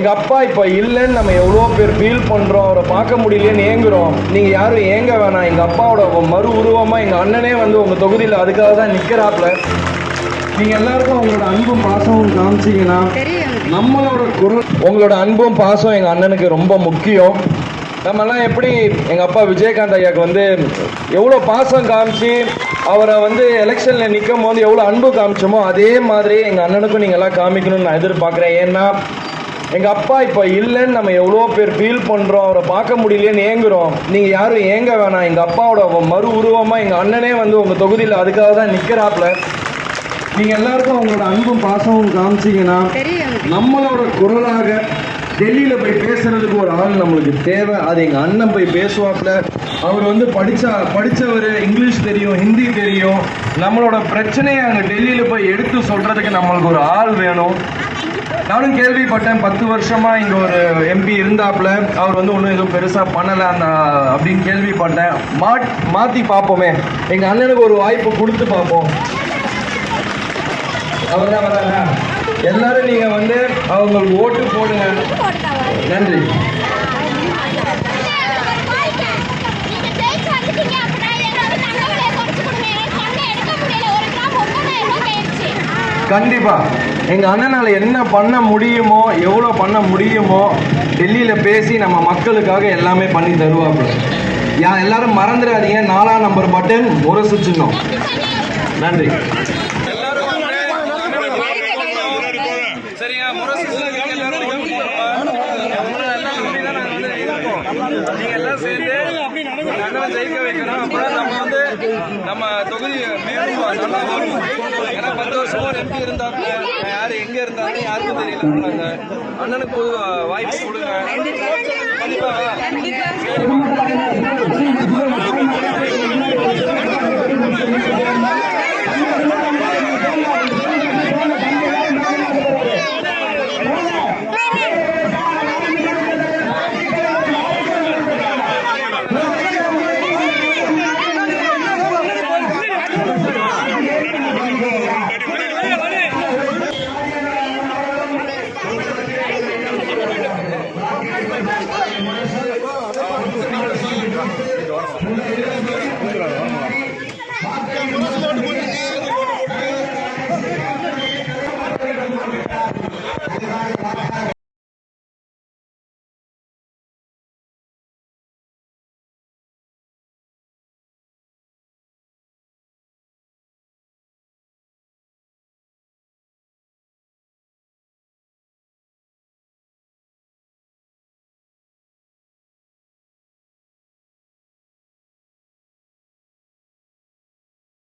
எங்க அப்பா இப்ப இல்லைன்னு நம்ம எவ்வளோ பேர் ஃபீல் பண்றோம். அவரை பார்க்க முடியலன்னு ஏங்குறோம். நீங்க யாரும் ஏங்க வேணாம். எங்க அப்பாவோட மறு உருவமா எங்க அண்ணனே வந்து உங்க தொகுதியில் அதுக்காக தான் நிக்கிறாப்ல. நீங்க எல்லாருக்கும் உங்களோட அன்பும் பாசமும் காமிச்சீங்கன்னா நம்மளோட குரல் உங்களோட அன்பும் பாசம் எங்க அண்ணனுக்கு ரொம்ப முக்கியம். நம்மலாம் எப்படி எங்க அப்பா விஜயகாந்த் ஐயாக்கு வந்து எவ்வளோ பாசம் காமிச்சு அவரை வந்து எலெக்ஷன்ல நிற்கும் போது எவ்வளோ அன்பு காமிச்சோமோ அதே மாதிரி எங்க அண்ணனுக்கும் நீங்க எல்லாம் காமிக்கணும்னு நான் எதிர்பார்க்குறேன். ஏன்னா எங்க அப்பா இப்ப இல்லைன்னு நம்ம எவ்வளோ பேர் ஃபீல் பண்றோம். அவரை பார்க்க முடியலன்னு ஏங்குறோம் நீங்க யாரும் ஏங்க வேணாம். எங்க அப்பாவோட மறு உருவமா எங்க அண்ணனே வந்து உங்க தொகுதியில் அதுக்காக தான் நிக்கிறாப்ல நீங்க எல்லாருக்கும் அவங்களோட அன்பும் பாசமும் காமிச்சீங்கன்னா நம்மளோட குரலாக டெல்லியில போய் பேசுறதுக்கு ஒரு ஆள் நம்மளுக்கு தேவை. அது எங்க அண்ணன் போய் பேசுவாப்ல அவர் வந்து படிச்சா படிச்சவர் இங்கிலீஷ் தெரியும் ஹிந்தி தெரியும். நம்மளோட பிரச்சனையை அங்க டெல்லியில போய் எடுத்து சொல்றதுக்கு நம்மளுக்கு ஒரு ஆள் வேணும். நானும் கேள்விப்பட்டேன். பத்து வருஷமா இங்க ஒரு எம்பி இருந்தாப்ல அவர் வந்து ஒன்றும் எதுவும் பெருசா பண்ணல. அப்படின்னு கேள்விப்பட்டேன். மாட் மாத்தி பார்ப்போமே. எங்க அண்ணனுக்கு ஒரு வாய்ப்பு கொடுத்து பார்ப்போம். அவர் தான் வராங்க எல்லாரும் நீங்க வந்து அவங்களுக்கு ஓட்டு போடுங்க. நன்றி. கண்டிப்பா. எங்க அண்ணனால என்ன பண்ண முடியுமோ எவ்வளோ பண்ண முடியுமோ டெல்லியில பேசி நம்ம மக்களுக்காக எல்லாமே பண்ணி தருவாப்புல. யா எல்லாரும் மறந்துடாதீங்க. நாலாம் நம்பர் பட்டன் முரசு சின்னம் நன்றி. நீங்க எல்லாம் சேர்ந்து ஜெயிக்க வைக்கணும் அப்பதான் நம்ம வந்து நம்ம தொகுதி நல்லா வரும் ஏன்னா பத்து வருஷமா ஒரு எம்பி இருந்தாங்க யாரு எங்க இருந்தாங்க யாருக்கும் தெரியல அண்ணனுக்கு வாய்ப்பு கொடுங்க கண்டிப்பா.